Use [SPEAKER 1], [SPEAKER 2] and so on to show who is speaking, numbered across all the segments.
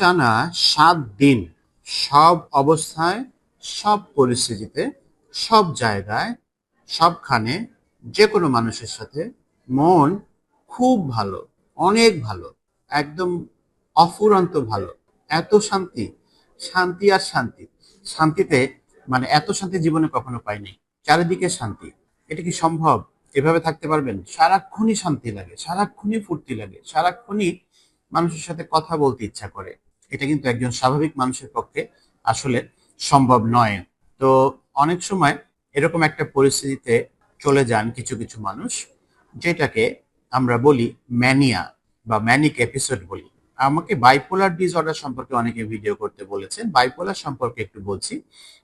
[SPEAKER 1] একটানা সাত দিন সব অবস্থায়, সব পরিস্থিতিতে, সব জায়গায়, সবখানে যে কোনো মানুষের সাথে মন খুব ভালো, অনেক ভালো, একদম অফুরন্ত ভালো, এত শান্তি শান্তি আর শান্তি, শান্তিতে মানে এত শান্তি জীবনে কখনো পাইনি, চারিদিকে শান্তি, এটা কি সম্ভব? এভাবে থাকতে পারবেন? সারাক্ষণই শান্তি লাগে, সারাক্ষণই ফুর্তি লাগে, সারাক্ষণই মানুষের সাথে কথা বলতে ইচ্ছা করে। এটা কিন্তু একজন স্বাভাবিক মানুষের পক্ষে আসলে সম্ভব নয়। তো অনেক সময় এরকম একটা পরিস্থিতিতে চলে যান কিছু কিছু মানুষ, যেটাকে আমরা বলি ম্যানিয়া বা ম্যানিক এপিসোড বলি। আমাকে বাইপোলার ডিসঅর্ডার সম্পর্কে অনেকে ভিডিও করতে বলেছেন। বাইপোলার সম্পর্কে একটু বলছি।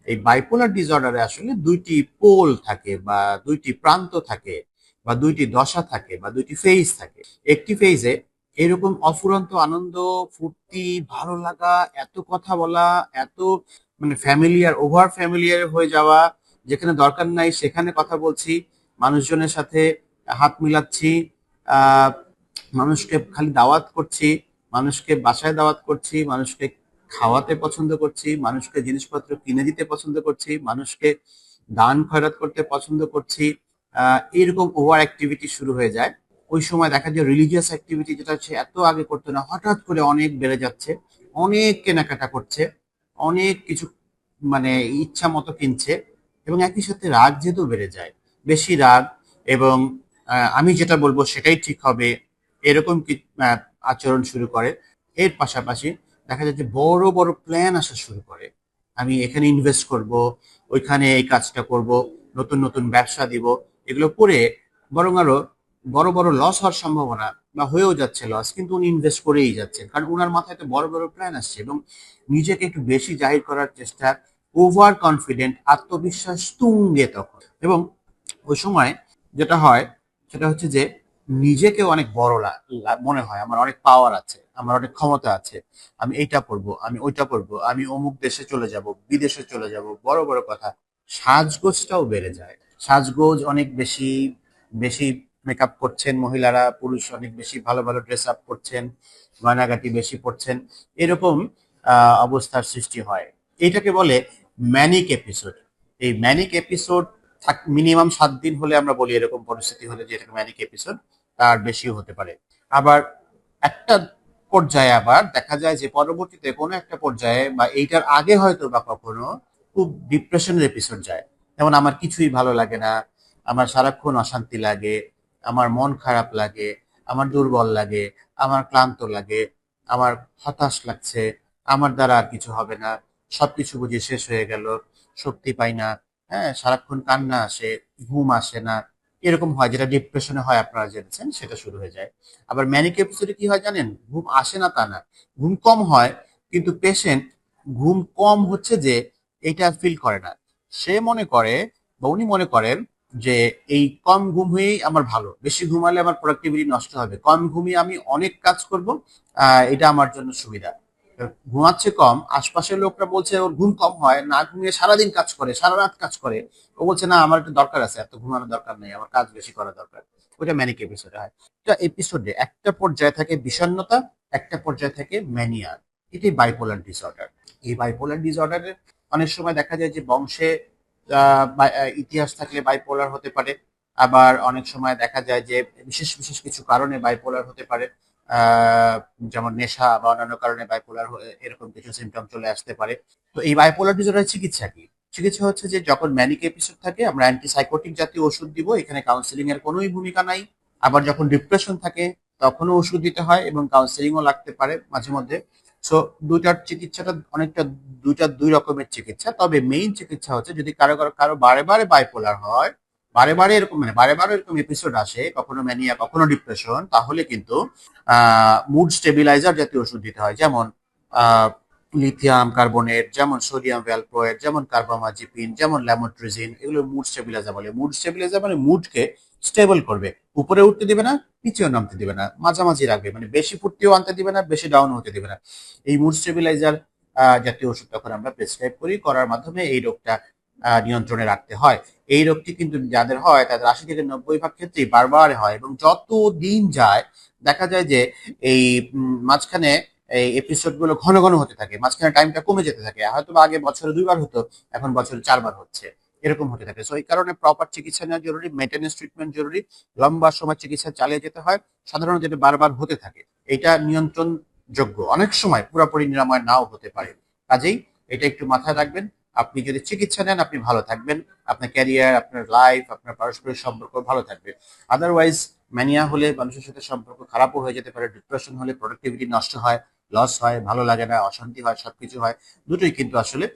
[SPEAKER 1] এই বাইপোলার ডিসঅর্ডারে আসলে দুইটি পোল থাকে বা দুইটি প্রান্ত থাকে বা দুইটি দশা থাকে বা দুইটি ফেজ থাকে। একটি ফেজে এরকম অফুরন্ত আনন্দ, ফুর্তি, ভালো লাগা, এত কথা বলা, এত মানে ফ্যামিলিয়ার ওভার ফ্যামিলিয়ার হয়ে যাওয়া, যেখানে দরকার নাই সেখানে কথা বলছি, মানুষজনের সাথে হাত মিলাচ্ছি মানুষকে খালি দাওয়াত করছি, মানুষকে বাসায় দাওয়াত করছি, মানুষকে খাওয়াতে পছন্দ করছি, মানুষকে জিনিসপত্র কিনে দিতে পছন্দ করছি, মানুষকে দান খয়রাত করতে পছন্দ করছি এরকম ওভার অ্যাক্টিভিটি শুরু হয়ে যায়। ওই সময় দেখা যায় রিলিজিয়াস অ্যাক্টিভিটি যেটা হচ্ছে এত আগে করতো না, হঠাৎ করে অনেক বেড়ে যাচ্ছে, অনেক কেনাকাটা করছে, অনেক কিছু মানে ইচ্ছা মতো কিনছে এবং একই সাথে রাগ যেহেতু বেড়ে যায়, বেশি রাগ এবং আমি যেটা বলব সেটাই ঠিক হবে, এরকম কি আচরণ শুরু করে। এর পাশাপাশি দেখা যায় যে বড় বড় প্ল্যান আসা শুরু করে। আমি এখানে ইনভেস্ট করব, ওইখানে এই কাজটা করব, নতুন নতুন ব্যবসা দিব, এগুলো করে বরং আরও বড় বড় লস হওয়ার সম্ভাবনা বা হয়েও যাচ্ছে লস কিন্তু উনি ইনভেস্ট করেই যাচ্ছেন। কারণ ওনার মাথায় তো বড় বড় প্ল্যান আসছে এবং নিজেকে একটু বেশি জাহির করার চেষ্টা ওভার কনফিডেন্ট আত্মবিশ্বাস তুঙ্গে তখন। এবং ওই সময় যেটা হয়, সেটা হচ্ছে যে নিজেকে অনেক বড় মনে হয়, আমার অনেক পাওয়ার আছে, আমার অনেক ক্ষমতা আছে, আমি এইটা করব আমি ওইটা করব আমি অমুক দেশে চলে যাব, বিদেশে চলে যাব, বড় বড় কথা। সাজগোজটাও বেড়ে যায়। সাজগোজ অনেক বেশি বেশি মেকআপ করছেন, মহিলারা, পুরুষ অনেক বেশি ভালো ভালো ড্রেস আপ করছেন, গয়নাগাটি বেশি পড়ছেন এরকম অবস্থার সৃষ্টি হয়। এটাকে বলে ম্যানিক এপিসোড এই ম্যানিক এপিসোড মিনিমাম সাত দিন হলে আমরা বলি এরকম পরিস্থিতি হলে যে ম্যানিক এপিসোড তার বেশিও হতে পারে। আবার একটা পর্যায়ে আবার দেখা যায় যে পরবর্তীতে কোনো একটা পর্যায়ে বা এইটার আগে হয়তো বা কখনো খুব ডিপ্রেশনের এপিসোড যায়। যেমন, আমার কিছুই ভালো লাগে না, আমার সারাক্ষণ অশান্তি লাগে আমার মন খারাপ লাগে, আমার দুর্বল লাগে, আমার ক্লান্ত লাগে, আমার হতাশ লাগছে, আমার দ্বারা আর কিছু হবে না, সবকিছু বুঝি শেষ হয়ে গেল, শক্তি পাই না হ্যাঁ সারাক্ষণ কান্না আসে, ঘুম আসে না, এরকম হয়, যেটা ডিপ্রেশনে হয় আপনারা জেনেছেন, সেটা শুরু হয়ে যায়। আবার ম্যানিক এপিসোডে কি হয় জানেন? ঘুম আসে না তা না, ঘুম কম হয়, কিন্তু পেশেন্ট ঘুম কম হচ্ছে যে, এটা ফিল করে না। সে মনে করে বা উনি মনে করেন যে এই কম ঘুম হয়েই আমার ভালো। বেশি ঘুমালে আমার প্রোডাক্টিভিটি নষ্ট হবে। কম ঘুমিয়ে আমি অনেক কাজ করব এটা আমার জন্য সুবিধা। ঘুমাচ্ছে কম, আশপাশের লোকরা বলছে ওর ঘুম কম হয়, না ঘুমিয়ে সারাদিন কাজ করে, সারা রাত কাজ করে। ও বলছে, না, আমার একটু দরকার আছে, এত ঘুমানোর দরকার নেই, আমার কাজ বেশি করা দরকার। ওইটা ম্যানিক এপিসোডে হয়। এটা এপিসোডে একটা পর্যায়ে থাকে বিষণ্ণতা, একটা পর্যায়ে থাকে ম্যানিয়া এটাই বাইপোলার ডিসঅর্ডার এই বাইপোলার ডিসঅর্ডারের অনেক সময় দেখা যায় যে বংশে ইতিহাস থাকলে বাইপোলার হতে পারে। আবার অনেক সময় দেখা যায় যে বিশেষ বিশেষ কিছু কারণে বাইপোলার হতে পারে। যেমন নেশা বা অন্যান্য কারণে বাইপোলার এরকম কিছু সিমটম চলে আসতে পারে। তো এই বাইপোলার ডিসঅর্ডার চিকিৎসা কি? চিকিৎসা হচ্ছে যে যখন ম্যানিক এপিসোড থাকে, আমরা অ্যান্টিসাইকোটিক জাতীয় ওষুধ দিব, এখানে কাউন্সিলিং এর কোনোই ভূমিকা নাই। আবার যখন ডিপ্রেশন থাকে, তখনও ওষুধ দিতে হয় এবং কাউন্সিলিংও লাগতে পারে মাঝে মধ্যে। সো দুটার চিকিৎসাটা অনেকটা দুইটা দুই রকমের চিকিৎসা। তবে মেইন চিকিৎসা হচ্ছে যদি কারও কারও কারও বারে বারে বাইপোলার হয়, বারে বারে এরকম মানে বারে বারে এরকম এপিসোড আসে, কখনো ম্যানিয়া কখনো ডিপ্রেশন তাহলে কিন্তু মুড স্টেবিলাইজার জাতীয় ওষুধ দিতে হয়। যেমন লিথিয়াম কার্বনেট, যেমন সোডিয়াম ভ্যালপ্রয়েড, যেমন কার্বামাজিপিন, যেমন ল্যামোট্রিজিন, এগুলো মুড স্টেবিলাইজার বলে। মুড স্টেবিলাইজার মানে মুডকে স্টেবল করবে। উপরে উঠতে দিবে না, নিচেও নামতে দিবে না। মাঝামাঝি রাখবে। মানে বেশি ফুটতেও আনতে দিবে না, বেশি ডাউন হতে দিবে না। এই মুড স্টেবিলাইজার জাতীয় ওষুধ তখন আমরা প্রেসক্রাইব করি। করার মাধ্যমে এই রোগটা নিয়ন্ত্রণে রাখতে হয়। এই রোগটি কিন্তু যাদের হয়, তাদের আশি থেকে নব্বই ভাগ ক্ষেত্রেই বারবার হয় এবং যত দিন যায়, দেখা যায় যে এই মাঝখানে এই এপিসোডগুলো ঘন ঘন হতে থাকে, মাঝখানে টাইমটা কমে যেতে থাকে হয়তো আগে বছরে দুইবার হতো, এখন বছরে চারবার হচ্ছে, এরকম হতে থাকে। সো এই কারণে প্রপার চিকিৎসা নেওয়া জরুরি মেনটেন্যান্স ট্রিটমেন্ট জরুরি, লম্বা সময় চিকিৎসা চালিয়ে যেতে হয়, সাধারণত যেটা বারবার হতে থাকে, এটা নিয়ন্ত্রণ যোগ্য। অনেক সময় পুরোপুরি নিরাময় নাও হতে পারে। কাজেই এটা একটু মাথায় রাখবেন, আপনি যদি চিকিৎসা নেন, আপনি ভালো থাকবেন, আপনার ক্যারিয়ার আপনার লাইফ আপনার পারস্পরিক সম্পর্ক ভালো থাকবে। আদারওয়াইজ ম্যানিয়া হলে মানুষের সাথে সম্পর্ক খারাপও হয়ে যেতে পারে ডিপ্রেশন হলে প্রোডাক্টিভিটি নষ্ট হয় লস হয়, ভালো লাগে না, অশান্তি হয়, সবকিছু হয়, দুটোই কিন্তু আসলে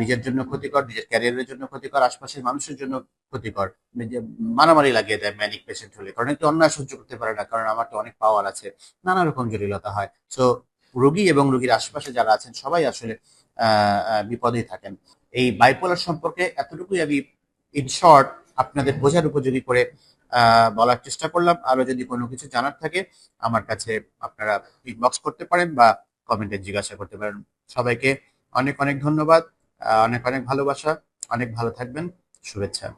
[SPEAKER 1] নিজের জন্য ক্ষতিকর, নিজের ক্যারিয়ারের জন্য ক্ষতিকর, আশপাশের মানুষের জন্য ক্ষতিকর। মারামারি লাগিয়ে দেয় ম্যানিক পেশেন্ট হলে, কারণ একটু অন্যায় সহ্য করতে পারে না, কারণ আমার তো অনেক পাওয়ার আছে, নানা রকম জটিলতা হয়। সো রোগী এবং রোগীর আশেপাশে যারা আছেন, সবাই আসলে বিপদেই থাকেন। এই বাইপোলার সম্পর্কে এতটুকুই আমি ইন শর্ট আপনাদের বোঝার উপযোগী করে বলার চেষ্টা করলাম। আরও যদি কোনো কিছু জানার থাকে, আমার কাছে আপনারা ইনবক্স করতে পারেন বা কমেন্টে জিজ্ঞাসা করতে পারেন। সবাইকে অনেক অনেক ধন্যবাদ অনেক অনেক ভালোবাসা, অনেক ভালো থাকবেন, শুভেচ্ছা।